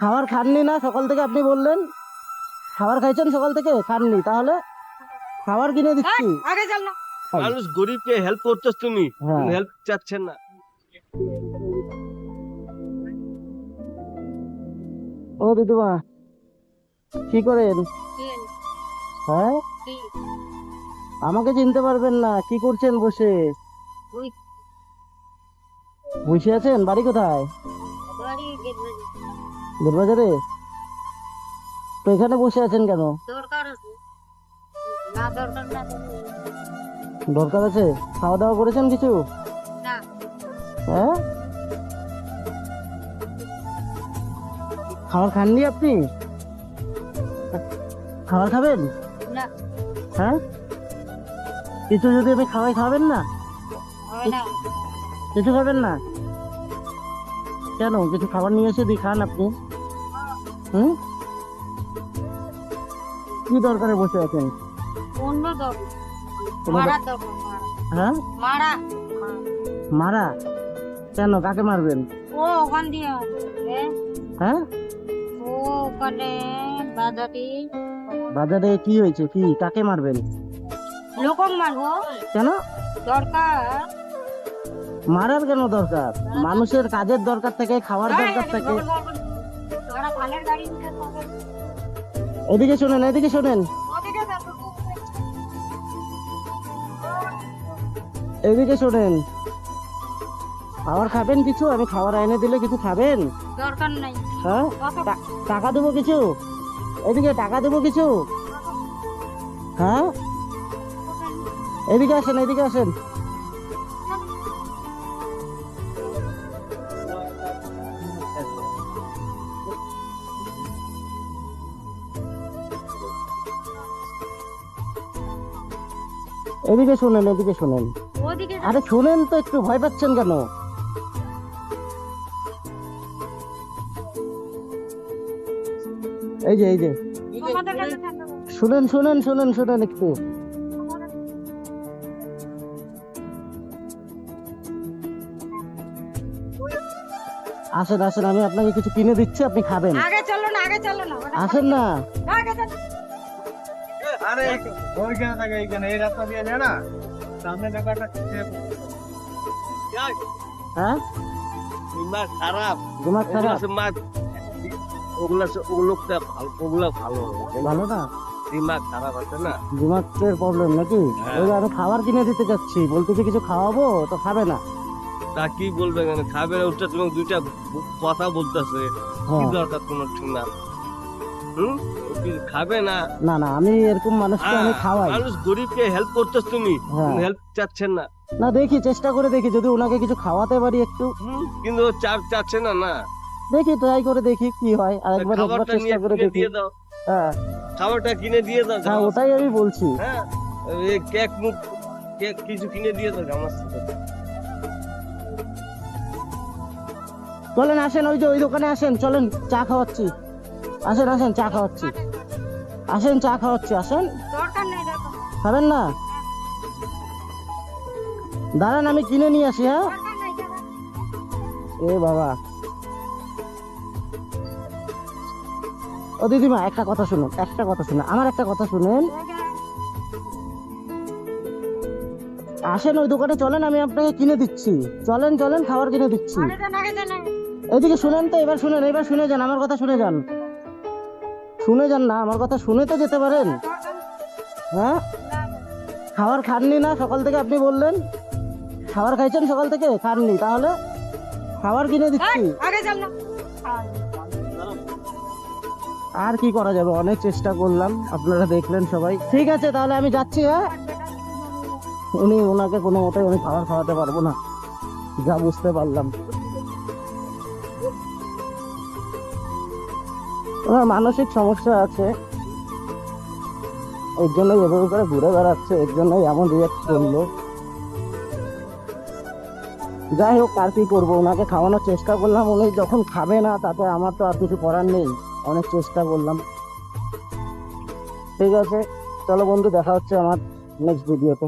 খাবার খাননি না সকাল থেকে আপনি বললেন? খাবার খাইছেন সকাল থেকে? খাননি। তাহলে খাবার কিনে দিচ্ছি। আগে চল না। মানুষ গরিবকে হেল্প করতেছ তুমি। হ্যাঁ। হেল্প চাচ্ছেন না। ও দিদিমা কি করেন? হ্যাঁ? আমাকে চিনতে পারবেন না। কি করছেন বসে? বসে আছেন? বাড়ি কোথায়? বাড়ি গেট দুর্বাজারে তো এখানে বসে আছেন কেন? দরকার আছে। না দরকার না। দরকার আছে? খাওয়া দাওয়া করেছেন কিছু? না। হ্যাঁ? খাবার খাননি আপনি? খাবার খাবেন? না। হ্যাঁ? কিছু যদি আপনি খাওয়াই খাবেন না? না। কিছু খাবেন না? কেন? কিছু খাবার নিয়ে এসে দিই খান আপনি। হুম? কি দরকারে বসে আছেন? অন্য দরকার মারা দরকার হ্যাঁ? মারা। মারা? কেন কাকে মারবেন? ও ওখান দিয়ে হ্যাঁ? ও ওখানে বাজারে। বাজারে কি হয়েছে? কি? কাকে মারবেন? লোকক মারবো। কেন? দরকার। মারার কেন দরকার? মানুষের কাজের দরকার থাকে খাওয়ার দরকার থাকে। ওরা গাড়ি নিতে পারবে এদিকে শোনেন এদিকে শোনেন। এদিকে শোনেন। খাবার খাবেন কিছু? আমি খাবার এনে দিলে কিছু খাবেন? দরকার নাই। হ্যাঁ? টাকা দেবো কিছু? এদিকে টাকা দেবো কিছু? হ্যাঁ? এদিকে আসেন এদিকে আসেন। এদিকে শোনেন এদিকে শোনেন। ওদিকে আরে শোনেন। তো একটু ভয় পাচ্ছেন কেন? এই যে এই যে। শুনেন শুনেন শুনেন শুনেন একটু। আসেন আসেন আমি আপনাকে কিছু কিনে দিচ্ছি আপনি খাবেন। আগে চলো না আগে চলো না। আসেন না। আগে চলো আরে ওইখানে থাকে এইখানে এই রাস্তা দিয়ে যায় না। সামনে জায়গাটা হ্যাঁ? দিমাগ খারাপ। দিমাগ খারাপ। সে ওগুলা ওগুলোটা ভালো ওগুলা ভালো। ভালো না? দিমাগ খারাপ আছে না? দিমাগের প্রবলেম নাকি। ওই যে খাবার কিনে দিতে যাচ্ছি। বলতেছি কিছু খাওয়াবো তো খাবে না। তা কি বলবে কেন খাবে না ওটা তুমি দুইটা কথা বলতেছে। কি হ্যাঁ। দরকার তোমার ঠিক না হুম? খাবে না? না না আমি এরকম মানুষকে আমি হ্যাঁ, খাওয়াই। মানুষ গরিবকে হেল্প করতেছ তুমি। হ্যাঁ। হেল্প চাচ্ছেন না। না দেখি চেষ্টা করে দেখি যদি ওনাকে কিছু খাওয়াতে পারি একটু। কিন্তু ও চা চাচ্ছে না না। দেখি ট্রাই করে দেখি কি হয় একবার চেষ্টা করে দেখি। দিয়ে দাও। হ্যাঁ। খাবারটা কিনে দিয়ে দাও হ্যাঁ ওটাই আমি বলছি। হ্যাঁ এই কেক মুখ কেক কিছু কিনে দিয়ে দাও আমার চলেন আসেন ওই যে ওই দোকানে আসেন চলেন চা খাওয়াচ্ছি। আসেন আসেন চা খাওয়াচ্ছি। আসেন চা খাওয়াচ্ছি আসেন। খাবেন না? দাঁড়ান আমি কিনে নিয়ে আসি হ্যাঁ? এ বাবা। ও দিদিমা একটা কথা শুনুন একটা কথা শুনুন আমার একটা কথা শুনেন। আসেন ওই দোকানে চলেন আমি আপনাকে কিনে দিচ্ছি। চলেন চলেন খাবার কিনে দিচ্ছি। এদিকে শুনেন তো এবার শুনেন এবার শুনে যান আমার কথা শুনে যান। শুনে যান না আমার কথা শুনে তো যেতে পারেন। হ্যাঁ? খাবার খাননি না? সকাল থেকে আপনি বললেন। খাবার খাইছেন সকাল থেকে? খাননি তাহলে? খাবার কিনে দিচ্ছি। আর কি করা যাবে? অনেক চেষ্টা করলাম আপনারা দেখলেন সবাই। ঠিক আছে তাহলে আমি যাচ্ছি হ্যাঁ? উনি ওনাকে কোনো মতে আমি খাবার খাওয়াতে পারব না। যা বুঝতে পারলাম। ওনার মানসিক সমস্যা আছে। এর জন্য এভাবে করে ঘুরে বেড়াচ্ছে, এর জন্য এমন রিয়াক্ট করল। যাই হোক, আর কি করব? ওনাকে খাওয়ানোর চেষ্টা করলাম। উনি যখন খাবে না, তাতে আমার তো আর কিছু করার নেই। অনেক চেষ্টা করলাম। ঠিক আছে, চলো বন্ধু, দেখা হচ্ছে আমার নেক্সট ভিডিওতে